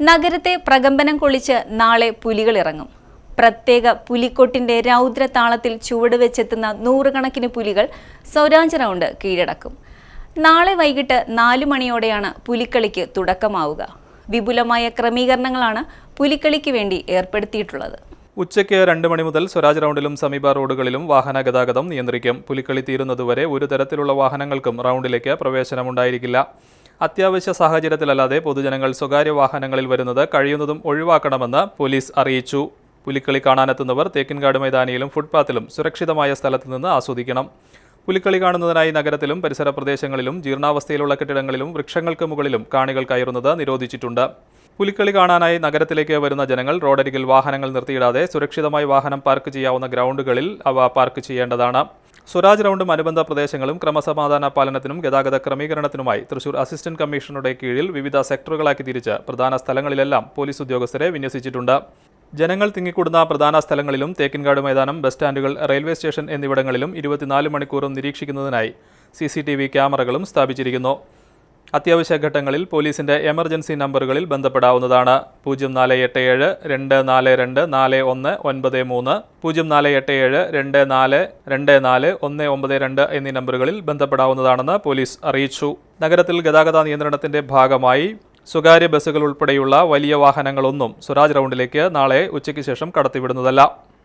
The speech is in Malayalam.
നഗരത്തെ പ്രകമ്പനം കൊള്ളിച്ച് നാളെ പുലികളിറങ്ങും പ്രത്യേക പുലിക്കൊട്ടിന്റെ രൗദ്രതാളത്തിൽ ചുവടുവെച്ചെത്തുന്ന നൂറുകണക്കിന് പുലികൾ സ്വരാജ് റൗണ്ട് കീഴടക്കും. നാളെ വൈകിട്ട് നാലു മണിയോടെയാണ് പുലിക്കളിക്ക് തുടക്കമാവുക. വിപുലമായ ക്രമീകരണങ്ങളാണ് പുലിക്കളിക്ക് വേണ്ടി ഏർപ്പെടുത്തിയിട്ടുള്ളത്. ഉച്ചയ്ക്ക് രണ്ട് മണി മുതൽ സ്വരാജ് റൗണ്ടിലും സമീപ റോഡുകളിലും വാഹന ഗതാഗതം നിയന്ത്രിക്കും. പുലിക്കളി തീരുന്നതുവരെ ഒരു തരത്തിലുള്ള വാഹനങ്ങൾക്കും റൗണ്ടിലേക്ക് പ്രവേശനമുണ്ടായിരിക്കില്ല. അത്യാവശ്യ സാഹചര്യത്തിലല്ലാതെ പൊതുജനങ്ങൾ സ്വകാര്യ വാഹനങ്ങളിൽ വരുന്നത് കഴിയുന്നതും ഒഴിവാക്കണമെന്ന് പോലീസ് അറിയിച്ചു. പുലിക്കളി കാണാനെത്തുന്നവർ തേക്കിൻകാട് മൈതാനിയിലും ഫുട്പാത്തിലും സുരക്ഷിതമായ സ്ഥലത്ത് നിന്ന് ആസ്വദിക്കണം. പുലിക്കളി കാണുന്നതിനായി നഗരത്തിലും പരിസര പ്രദേശങ്ങളിലും ജീർണാവസ്ഥയിലുള്ള കെട്ടിടങ്ങളിലും വൃക്ഷങ്ങൾക്ക് മുകളിലും കാണികൾ കയറുന്നത് നിരോധിച്ചിട്ടുണ്ട്. പുലിക്കളി കാണാനായി നഗരത്തിലേക്ക് വരുന്ന ജനങ്ങൾ റോഡരികിൽ വാഹനങ്ങൾ നിർത്തിയിടാതെ സുരക്ഷിതമായി വാഹനം പാർക്ക് ചെയ്യാവുന്ന ഗ്രൗണ്ടുകളിൽ അവ പാർക്ക് ചെയ്യേണ്ടതാണ്. സ്വരാജ് റൗണ്ടും അനുബന്ധ പ്രദേശങ്ങളും ക്രമസമാധാന പാലനത്തിനും ഗതാഗത ക്രമീകരണത്തിനുമായി തൃശൂർ അസിസ്റ്റന്റ് കമ്മീഷണറുടെ കീഴിൽ വിവിധ സെക്ടറുകളാക്കി തിരിച്ച് പ്രധാന സ്ഥലങ്ങളിലെല്ലാം പോലീസ് ഉദ്യോഗസ്ഥരെ വിന്യസിച്ചിട്ടുണ്ട്. ജനങ്ങൾ തിങ്ങിക്കൂടുന്ന പ്രധാന സ്ഥലങ്ങളിലും തേക്കിൻകാട് മൈതാനം ബസ് സ്റ്റാൻഡുകൾ റെയിൽവേ സ്റ്റേഷൻ എന്നിവിടങ്ങളിലും ഇരുപത്തിനാല് മണിക്കൂറും നിരീക്ഷിക്കുന്നതിനായി സി ക്യാമറകളും സ്ഥാപിച്ചിരിക്കുന്നു. അത്യാവശ്യ ഘട്ടങ്ങളിൽ പോലീസിന്റെ എമർജൻസി നമ്പറുകളിൽ ബന്ധപ്പെടാവുന്നതാണ്. പൂജ്യം നാല് എട്ട് ഏഴ് രണ്ട് നാല് രണ്ട് നാല് ഒന്ന് ഒൻപത് മൂന്ന് പൂജ്യം നാല് എട്ട് ഏഴ് രണ്ട് നാല് രണ്ട് നാല് ഒന്ന് ഒമ്പത് രണ്ട് എന്നീ നമ്പറുകളിൽ ബന്ധപ്പെടാവുന്നതാണെന്ന് പോലീസ് അറിയിച്ചു. നഗരത്തിൽ ഗതാഗത നിയന്ത്രണത്തിന്റെ ഭാഗമായി സ്വകാര്യ ബസ്സുകൾ ഉൾപ്പെടെയുള്ള വലിയ വാഹനങ്ങളൊന്നും സ്വരാജ് റൗണ്ടിലേക്ക് നാളെ ഉച്ചയ്ക്ക് ശേഷം കടത്തിവിടുന്നതല്ല.